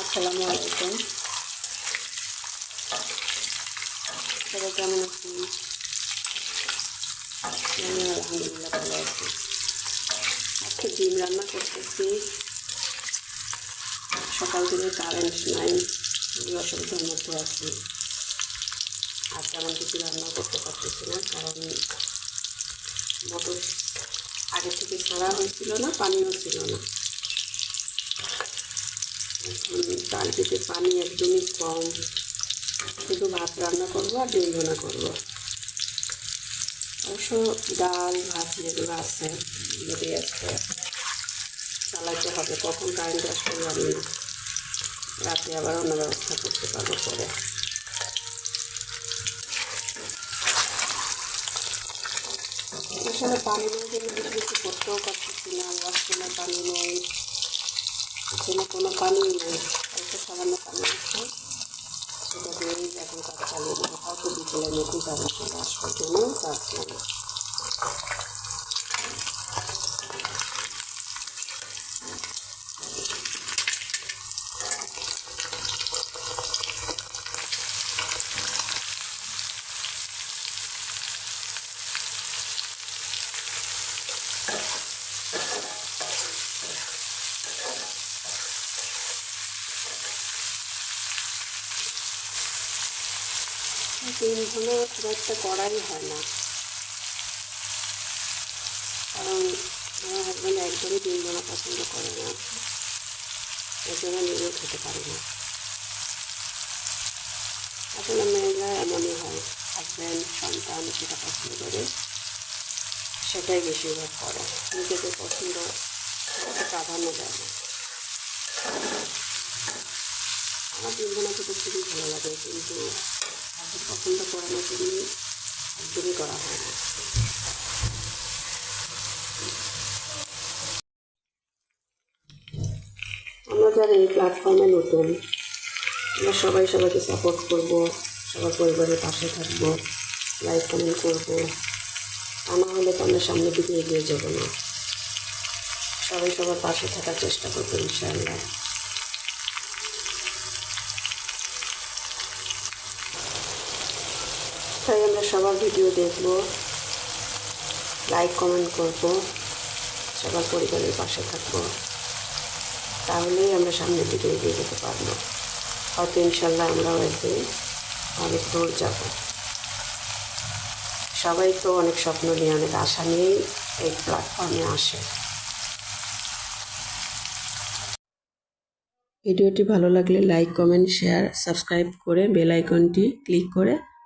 আসসালামু আলাইকুম। সবাই কেমন আছেন? আমি আলহামদুলিল্লাহ ভালো আছি। আজকে ডিম রান্না করতেছি। সকাল থেকে কারেন্ট নাই খুবই অসুবিধার মধ্যে আছি। আর তেমন কিছু রান্না করতে পারতেছি না, কারণ মোটর আগে থেকে ছাড়া হয়েছিল না, পানিও ছিল না। টাঙ্কিতে পানি একদমই কম। শুধু ভাত রান্না করব আর ডিম রান্না করব। অবশ্য ডাল, ভাত যেগুলো আছে, যদি আজকে চালাতে হবে, কখন কারেন্ট আসবে না। রাতে আবার অন্য ব্যবস্থা করতে পারব পরে। আসলে পানি নেই জন্য কিছু করতেও পারতেছি না, ওয়াশরুমে পানি নেই। এখানে কোনো পানি নেই। অল্প সামান্য পানি আছে। সেটা দিয়েই এখন কাজ চালিয়ে দেবো হয়তো বিকেলের মধ্যে যাবে চলে আসব জন্য। কাজ দিন হলে খুব একটা করাই হয় না। কারণ আমার হাজব্যান্ড একদমই দিন বানা পছন্দ করে না। এর জন্য নিজেও খেতে পারি না। আসলে মেয়েরা এমনই হয় হাজব্যান্ড সন্তান যেটা পছন্দ করে, সেটাই বেশিরভাগ করে। নিজেদের পছন্দ প্রাধান্য দেয় না। আমার বানা খেতে খুবই ভালো লাগে, কিন্তু তাদের পছন্দ করানোর জন্য একদমই করা হয় না। আমরা যারা এই প্ল্যাটফর্মে নতুন, আমরা সবাই সবাইকে সাপোর্ট করব, সবার পরিবারের পাশে থাকব লাইক কমেন্ট করব। তা না হলে তো আমরা সামনের দিকে এগিয়ে যাব না। সবাই সবার পাশে থাকার চেষ্টা করব, ইনশাআল্লাহ। তাই আমরা সবার ভিডিও দেখব লাইক কমেন্ট করব, সবার পরিবারের পাশে থাকব, তাহলেই আমরা সামনের দিকে এগিয়ে যেতে পারব। হয়তো ইনশাল্লাহ আমরাও একদিন অনেক দূর যাব। সবাই তো অনেক স্বপ্ন নিয়ে, অনেক আশা নিয়েই এই প্ল্যাটফর্মে আসে। ভিডিওটি ভালো লাগলে লাইক কমেন্ট শেয়ার সাবস্ক্রাইব করে বেল আইকনটি ক্লিক করে